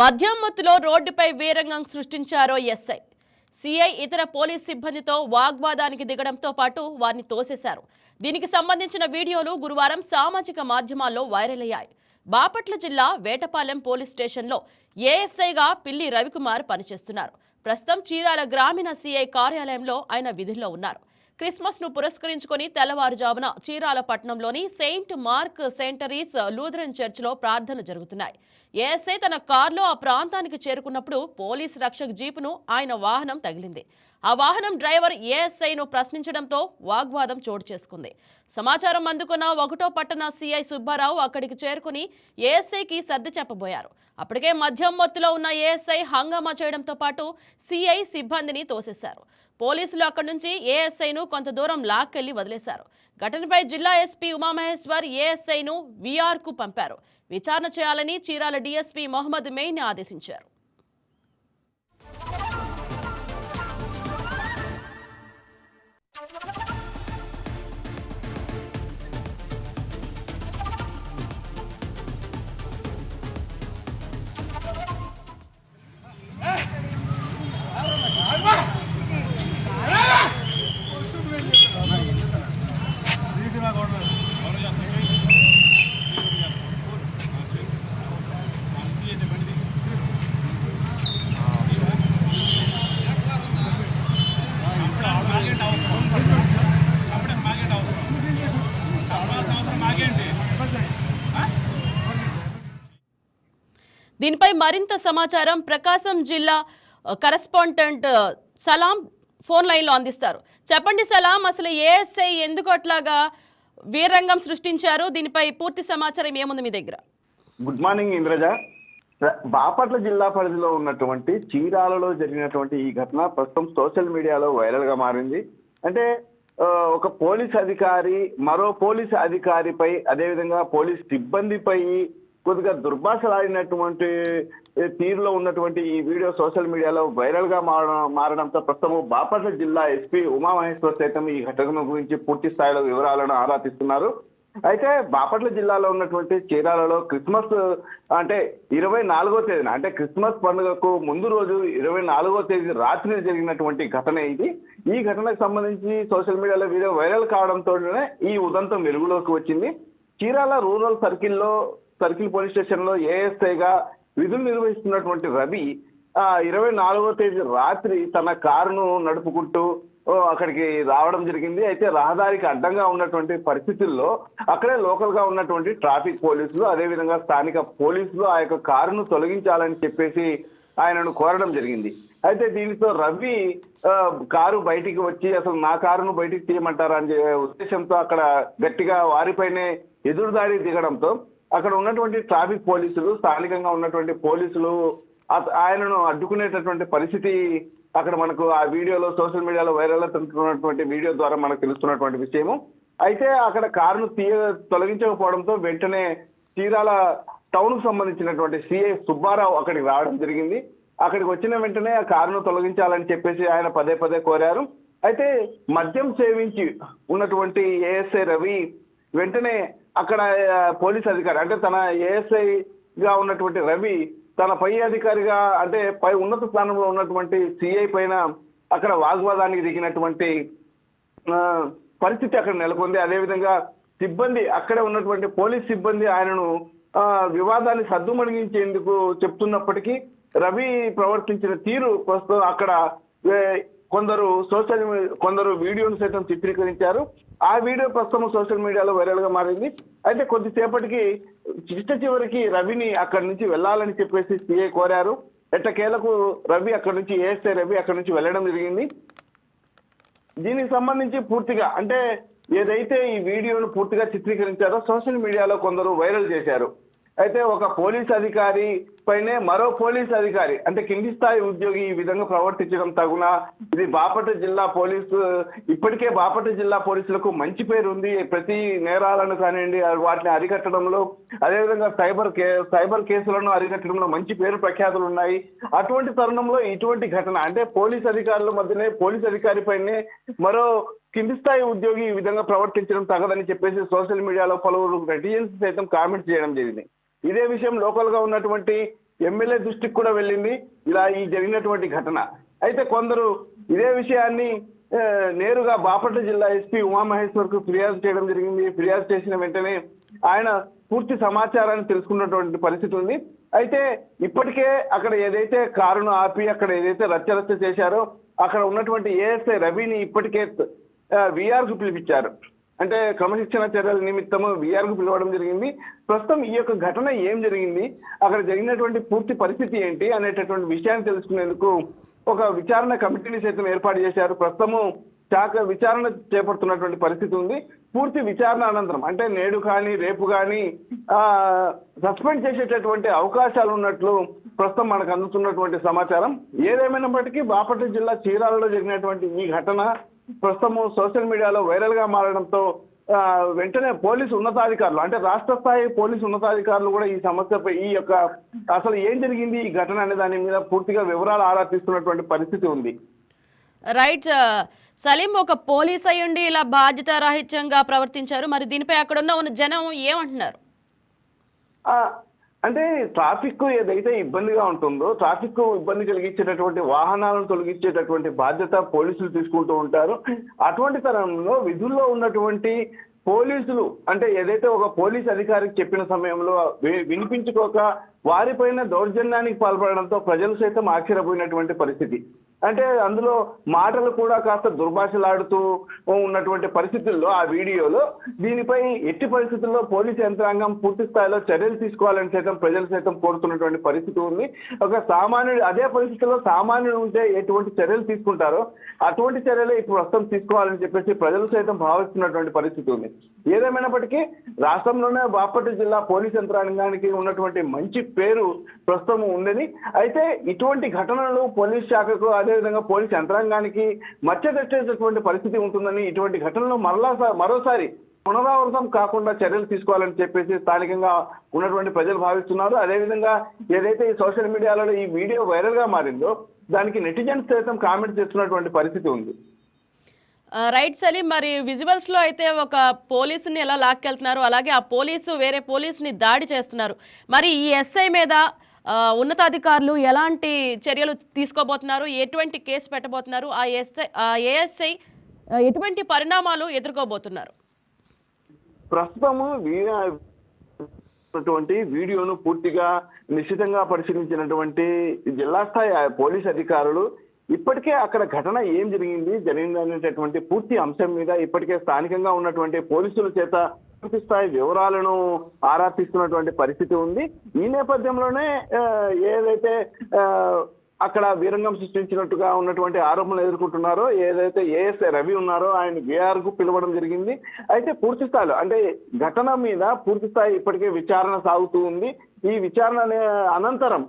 మద్యం మత్తులో రోడ్డుపై వీరంగం సృష్టించారో ఎస్ఐ. సిఐ ఇతర పోలీస్ సిబ్బందితో వాగ్వాదానికి దిగడంతో పాటు వారిని తోసేశారు. దీనికి సంబంధించిన వీడియోలు గురువారం సామాజిక మాధ్యమాల్లో వైరల్ అయ్యాయి. బాపట్ల జిల్లా వేటపాలెం పోలీస్ స్టేషన్లో ఏఎస్ఐగా పిల్లి రవికుమార్ పనిచేస్తున్నారు. ప్రస్తుతం చీరాల గ్రామీణ సిఐ కార్యాలయంలో ఆయన విధుల్లో ఉన్నారు. క్రిస్మస్ను పురస్కరించుకొని తెల్లవారుజామున చీరాల పట్టణంలోని సెయింట్ మార్క్ సెంటరీస్ లూథరన్ చర్చ్లో ప్రార్థన జరుగుతున్నాయి. ఏఎస్ఐ తన కారులో ఆ ప్రాంతానికి చేరుకున్నప్పుడు పోలీస్ రక్షక జీపును ఆయన వాహనం తగిలింది. ఆ వాహనం డ్రైవర్ ఏఎస్ఐను ప్రశ్నించడంతో వాగ్వాదం చోటు చేసుకుంది. సమాచారం అందుకున్న ఒకటో పట్టణ సిఐ సుబ్బారావు అక్కడికి చేరుకుని ఏఎస్ఐకి సర్ది చెప్పబోయారు. అప్పటికే మద్యం మత్తులో ఉన్న ఏఎస్ఐ హంగామా చేయడంతో పాటు సిఐ సిబ్బందిని తోసేశారు. పోలీసులు అక్కడి నుంచి ఏఎస్ఐను కొంత దూరం లాక్కెళ్ళి వదిలేశారు. ఘటనపై జిల్లా ఎస్పీ ఉమామహేశ్వర్ ఏఎస్ఐను వీఆర్కు పంపారు. విచారణ చేయాలని చీరాల డీఎస్పీ మొహమ్మద్ మెయిన్ ఆదేశించారు. దీనిపై మరింత సమాచారం ప్రకాశం జిల్లా కరస్పాండెంట్ కరెస్పాండెంట్ సలాం ఫోన్ లైన్లో అందిస్తారు. చెప్పండి సలాం అసలు ఏఎస్ఐ ఎందుకు అట్లాగా వీరంగం సృష్టించారు. దీనిపై పూర్తి సమాచారం ఏముంది మీ దగ్గర? Good morning Indraja. బాపట్ల జిల్లా పరిధిలో ఉన్నటువంటి చీరాలలో జరిగినటువంటి ఈ ఘటన ప్రస్తుతం సోషల్ మీడియాలో వైరల్గా మారింది. అంటే ఒక పోలీస్ అధికారి మరో పోలీస్ అధికారిపై అదేవిధంగా పోలీస్ సిబ్బందిపై కొద్దిగా దుర్భాషలాడినటువంటి తీరులో ఉన్నటువంటి ఈ వీడియో సోషల్ మీడియాలో వైరల్గా మారడం మారడంతో ప్రస్తుతం బాపట్ల జిల్లా ఎస్పీ ఉమామహేశ్వర్ సైతం ఈ ఘటన గురించి పూర్తి స్థాయిలో వివరాలను ఆరా తీస్తున్నారు. అయితే బాపట్ల జిల్లాలో ఉన్నటువంటి చీరాలలో క్రిస్మస్ అంటే ఇరవై నాలుగో తేదీన అంటే క్రిస్మస్ పండుగకు ముందు రోజు ఇరవై నాలుగో తేదీ రాత్రి జరిగినటువంటి ఘటన ఇది. ఈ ఘటనకు సంబంధించి సోషల్ మీడియాలో వీడియో వైరల్ కావడంతోనే ఈ ఉదంతం వెలుగులోకి వచ్చింది. చీరాల రూరల్ సర్కిల్లో సర్కిల్ పోలీస్ స్టేషన్లో ఏఎస్ఐగా విధులు నిర్వహిస్తున్నటువంటి రవి ఆ ఇరవై నాలుగో తేదీ రాత్రి తన కారును నడుపుకుంటూ ఓ, అక్కడికి రావడం జరిగింది. అయితే రహదారికి అడ్డంగా ఉన్నటువంటి పరిస్థితుల్లో అక్కడే లోకల్గా ఉన్నటువంటి ట్రాఫిక్ పోలీసులు అదేవిధంగా స్థానిక పోలీసులు ఆ యొక్క కారును తొలగించాలని చెప్పేసి ఆయనను కోరడం జరిగింది. అయితే దీనితో రవి కారు బయటికి వచ్చి అసలు నా కారును బయటికి తీయమంటారా అని ఉద్దేశంతో అక్కడ గట్టిగా వారిపైనే ఎదురుదాడి దిగడంతో అక్కడ ఉన్నటువంటి ట్రాఫిక్ పోలీసులు స్థానికంగా ఉన్నటువంటి పోలీసులు ఆయనను అడ్డుకునేటటువంటి పరిస్థితి అక్కడ మనకు ఆ వీడియోలో సోషల్ మీడియాలో వైరల్ అవుతున్నటువంటి వీడియో ద్వారా మనకు తెలుస్తున్నటువంటి విషయము. అయితే అక్కడ కారును తీయ తొలగించకపోవడంతో వెంటనే చీరాల టౌన్కు సంబంధించినటువంటి సిఐ సుబ్బారావు అక్కడికి రావడం జరిగింది. అక్కడికి వచ్చిన వెంటనే ఆ కారును తొలగించాలని చెప్పేసి ఆయన పదే పదే కోరారు. అయితే మద్యం సేవించి ఉన్నటువంటి ఏఎస్ఐ రవి వెంటనే అక్కడ పోలీస్ అధికారి అంటే తన ఏఎస్ఐ గా ఉన్నటువంటి రవి తన పై అధికారిగా అంటే పై ఉన్నత స్థానంలో ఉన్నటువంటి సిఐ పైన అక్కడ వాగ్వాదానికి దిగినటువంటి పరిస్థితి అక్కడ నెలకొంది. అదేవిధంగా సిబ్బంది అక్కడే ఉన్నటువంటి పోలీస్ సిబ్బంది ఆయనను వివాదాన్ని సద్దుమణిగించేందుకు చెప్తున్నప్పటికీ రవి ప్రవర్తించిన తీరు ప్రస్తుతం అక్కడ కొందరు సోషల్ కొందరు వీడియోను సైతం చిత్రీకరించారు. ఆ వీడియో ప్రస్తుతం సోషల్ మీడియాలో వైరల్గా మారింది. అయితే కొద్దిసేపటికి చిట్ట చివరికి రవిని అక్కడి నుంచి వెళ్ళాలని చెప్పేసి సిఐ కోరారు. ఎట్టకేలకు రవి అక్కడి నుంచి ఏఎస్ఐ రవి అక్కడి నుంచి వెళ్ళడం జరిగింది. దీనికి సంబంధించి పూర్తిగా అంటే ఏదైతే ఈ వీడియోను పూర్తిగా చిత్రీకరించారో సోషల్ మీడియాలో కొందరు వైరల్ చేశారు. అయితే ఒక పోలీస్ అధికారి పైనే మరో పోలీస్ అధికారి అంటే కింది స్థాయి ఉద్యోగి ఈ విధంగా ప్రవర్తించడం తగున ఇది బాపట్ల జిల్లా పోలీసు ఇప్పటికే బాపట్ల జిల్లా పోలీసులకు మంచి పేరు ఉంది. ప్రతి నేరాలను కానివ్వండి వాటిని అరికట్టడంలో అదేవిధంగా సైబర్ కే సైబర్ కేసులను అరికట్టడంలో మంచి పేరు ప్రఖ్యాతులు ఉన్నాయి. అటువంటి తరుణంలో ఇటువంటి ఘటన అంటే పోలీస్ అధికారుల మధ్యనే పోలీస్ అధికారి పైనే మరో కింది స్థాయి ఉద్యోగి ఈ విధంగా ప్రవర్తించడం తగదని చెప్పేసి సోషల్ మీడియాలో పలువురు నెటిజన్స్ సైతం కామెంట్ చేయడం జరిగింది. ఇదే విషయం లోకల్గా ఉన్నటువంటి ఎమ్మెల్యే దృష్టికి కూడా వెళ్ళింది. ఇలా ఈ జరిగినటువంటి ఘటన. అయితే కొందరు ఇదే విషయాన్ని నేరుగా బాపట్ల జిల్లా ఎస్పీ ఉమామహేశ్వర్కు ఫిర్యాదు చేయడం జరిగింది. ఫిర్యాదు చేసిన వెంటనే ఆయన పూర్తి సమాచారాన్ని తెలుసుకున్నటువంటి పరిస్థితి ఉంది. అయితే ఇప్పటికే అక్కడ ఏదైతే కారును ఆపి అక్కడ ఏదైతే రచ్చరచ్చ చేశారో అక్కడ ఉన్నటువంటి ఏఎస్ఐ రవిని ఇప్పటికే విఆర్కు పిలిపించారు. అంటే క్రమశిక్షణ చర్యల నిమిత్తము విఆర్కు పిలవడం జరిగింది. ప్రస్తుతం ఈ యొక్క ఘటన ఏం జరిగింది? అక్కడ జరిగినటువంటి పూర్తి పరిస్థితి ఏంటి అనేటటువంటి విషయాన్ని తెలుసుకునేందుకు ఒక విచారణ కమిటీని సైతం ఏర్పాటు చేశారు. ప్రస్తుతము శాఖ విచారణ చేపడుతున్నటువంటి పరిస్థితి ఉంది. పూర్తి విచారణ అనంతరం అంటే నేడు కానీ రేపు కానీ ఆ సస్పెండ్ చేసేటటువంటి అవకాశాలు ఉన్నట్లు ప్రస్తుతం మనకు అందుతున్నటువంటి సమాచారం. ఏదేమైనప్పటికీ బాపట్ల జిల్లా చీరాలలో జరిగినటువంటి ఈ ఘటన ప్రస్తుతం సోషల్ మీడియాలో వైరల్గా మారడంతో వెంటనే పోలీసు ఉన్నతాధికారులు అంటే రాష్ట్ర స్థాయి పోలీసు ఉన్నతాధికారులు కూడా ఈ సమస్యపై ఈ యొక్క అసలు ఏం జరిగింది ఈ ఘటన అనే దాని మీద పూర్తిగా వివరాలు ఆరా తీస్తున్నటువంటి పరిస్థితి ఉంది. రైట్ సలీం ఒక పోలీస్ అయ్యుండి ఇలా బాధ్యత రాహిత్యంగా ప్రవర్తించారు. మరి దీనిపై అక్కడ ఉన్న జనం ఏమంటున్నారు? అంటే ట్రాఫిక్ ఏదైతే ఇబ్బందిగా ఉంటుందో ట్రాఫిక్ ఇబ్బంది కలిగించేటటువంటి వాహనాలను తొలగించేటటువంటి బాధ్యత పోలీసులు తీసుకుంటూ ఉంటారు. అటువంటి తరంలో విధుల్లో ఉన్నటువంటి పోలీసులు అంటే ఏదైతే ఒక పోలీస్ అధికారికి చెప్పిన సమయంలో వి- వినిపించుకోక వారిపైన దౌర్జన్యానికి పాల్పడడంతో ప్రజలు సైతం ఆశ్చర్యపోయినటువంటి పరిస్థితి. అంటే అందులో మాటలు కూడా కాస్త దుర్భాషలాడుతూ ఉన్నటువంటి పరిస్థితుల్లో ఆ వీడియోలో దీనిపై ఎట్టి పరిస్థితుల్లో పోలీసు యంత్రాంగం పూర్తి స్థాయిలో చర్యలు తీసుకోవాలని సైతం ప్రజలు సైతం కోరుతున్నటువంటి పరిస్థితి ఉంది. ఒక సామాన్యుడు అదే పరిస్థితుల్లో సామాన్యుడు ఉంటే ఎటువంటి చర్యలు తీసుకుంటారో అటువంటి చర్యలు ఇప్పుడు ప్రస్తుతం తీసుకోవాలని చెప్పేసి ప్రజలు సైతం భావిస్తున్నటువంటి పరిస్థితి ఉంది. ఏదేమైనప్పటికీ రాష్ట్రంలోనే బాపట్ల జిల్లా పోలీస్ యంత్రాంగానికి ఉన్నటువంటి మంచి పేరు ప్రస్తుతం ఉందని. అయితే ఇటువంటి ఘటనలు పోలీస్ శాఖకు అదేవిధంగా పోలీస్ యంత్రాంగానికి మచ్చదట్టేటటువంటి పరిస్థితి ఉంటుందని ఇటువంటి ఘటనలు మరలా మరోసారి పునరావృతం కాకుండా చర్యలు తీసుకోవాలని చెప్పేసి స్థానికంగా ఉన్నటువంటి ప్రజలు భావిస్తున్నారు. అదేవిధంగా ఏదైతే ఈ సోషల్ మీడియాలో ఈ వీడియో వైరల్గా మారిందో దానికి నెటిజన్స్ సైతం కామెంట్ చేస్తున్నటువంటి పరిస్థితి ఉంది. రైట్ సలీం మరి విజువల్స్లో అయితే ఒక పోలీసుని ఎలా లాక్కెళ్తున్నారు? అలాగే ఆ పోలీసు వేరే పోలీసుని దాడి చేస్తున్నారు. మరి ఈ ఎస్ఐ మీద ఉన్నతాధికారులు ఎలాంటి చర్యలు తీసుకోబోతున్నారు? ఎటువంటి కేసు పెట్టబోతున్నారు? ఆ ఎస్ఐ ఆ ఏఎస్ఐ ఎటువంటి పరిణామాలు ఎదుర్కోబోతున్నారు? ప్రస్తుతము వీర- ఉన్నటువంటి వీడియోను పూర్తిగా నిశ్చితంగా పరిశీలించినటువంటి జిల్లా స్థాయి పోలీస్ అధికారులు ఇప్పటికే అక్కడ ఘటన ఏం జరిగింది? జరిగింది అనేటటువంటి పూర్తి అంశం మీద ఇప్పటికే స్థానికంగా ఉన్నటువంటి పోలీసుల చేత పూర్తి స్థాయి వివరాలను ఆరా తీస్తున్నటువంటి పరిస్థితి ఉంది. ఈ నేపథ్యంలోనే ఏదైతే అక్కడ వీరంగం సృష్టించినట్టుగా ఉన్నటువంటి ఆరోపణలు ఎదుర్కొంటున్నారో ఏదైతే ఏఎస్ఐ రవి ఉన్నారో ఆయన బీఆర్కు పిలవడం జరిగింది. అయితే పూర్తి స్థాయిలో అంటే ఘటన మీద పూర్తి స్థాయి ఇప్పటికే విచారణ సాగుతూ ఉంది. ఈ విచారణ అనే అనంతరం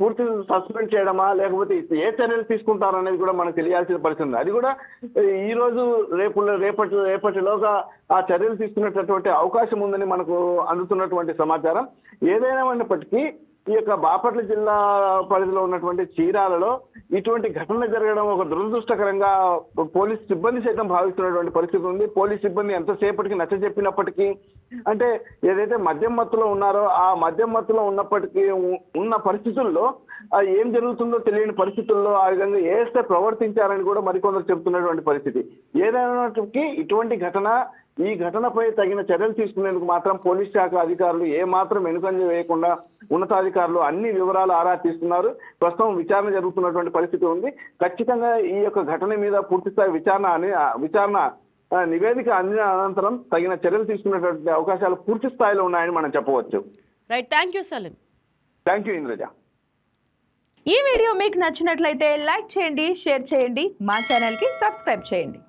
పూర్తి సస్పెండ్ చేయడమా లేకపోతే ఏ చర్యలు తీసుకుంటారనేది కూడా మనకు తెలియాల్సిన పరిస్థితి ఉంది. అది కూడా ఈ రోజు రేపు రేపటి రేపటిలోగా ఆ చర్యలు తీసుకునేటటువంటి అవకాశం ఉందని మనకు అందుతున్నటువంటి సమాచారం. ఏదైనప్పటికీ ఈ యొక్క బాపట్ల జిల్లా పరిధిలో ఉన్నటువంటి చీరాలలో ఇటువంటి ఘటన జరగడం ఒక దురదృష్టకరంగా పోలీస్ సిబ్బంది సైతం భావిస్తున్నటువంటి పరిస్థితి ఉంది. పోలీస్ సిబ్బంది ఎంతసేపటికి నచ్చ చెప్పినప్పటికీ అంటే ఏదైతే మద్యం మత్తులో ఉన్నారో ఆ మద్యం మత్తులో ఉన్నప్పటికీ ఉన్న పరిస్థితుల్లో ఏం జరుగుతుందో తెలియని పరిస్థితుల్లో ఆ విధంగా ఏస్తే ప్రవర్తించారని కూడా మరికొందరు చెబుతున్నటువంటి పరిస్థితి. ఏదైనప్పటికీ ఇటువంటి ఘటన ఈ ఘటనపై తగిన చర్యలు తీసుకునేందుకు మాత్రం పోలీస్ శాఖ అధికారులు ఏ మాత్రం వెనుకంజ వేయకుండా ఉన్నతాధికారులు అన్ని వివరాలు ఆరా తీస్తున్నారు. ప్రస్తుతం విచారణ జరుగుతున్నటువంటి పరిస్థితి ఉంది. ఖచ్చితంగా ఈ యొక్క ఘటన మీద పూర్తి స్థాయి విచారణ అని విచారణ నివేదిక అందిన అనంతరం తగిన చర్యలు తీసుకునేటువంటి అవకాశాలు పూర్తి స్థాయిలో ఉన్నాయని మనం చెప్పవచ్చు. Right thank you Salim thank you Indraja ఈ వీడియో మీకు నచ్చినట్లయితే లైక్ చేయండి షేర్ చేయండి. మా ఛానల్కి సబ్స్క్రైబ్ చేయండి.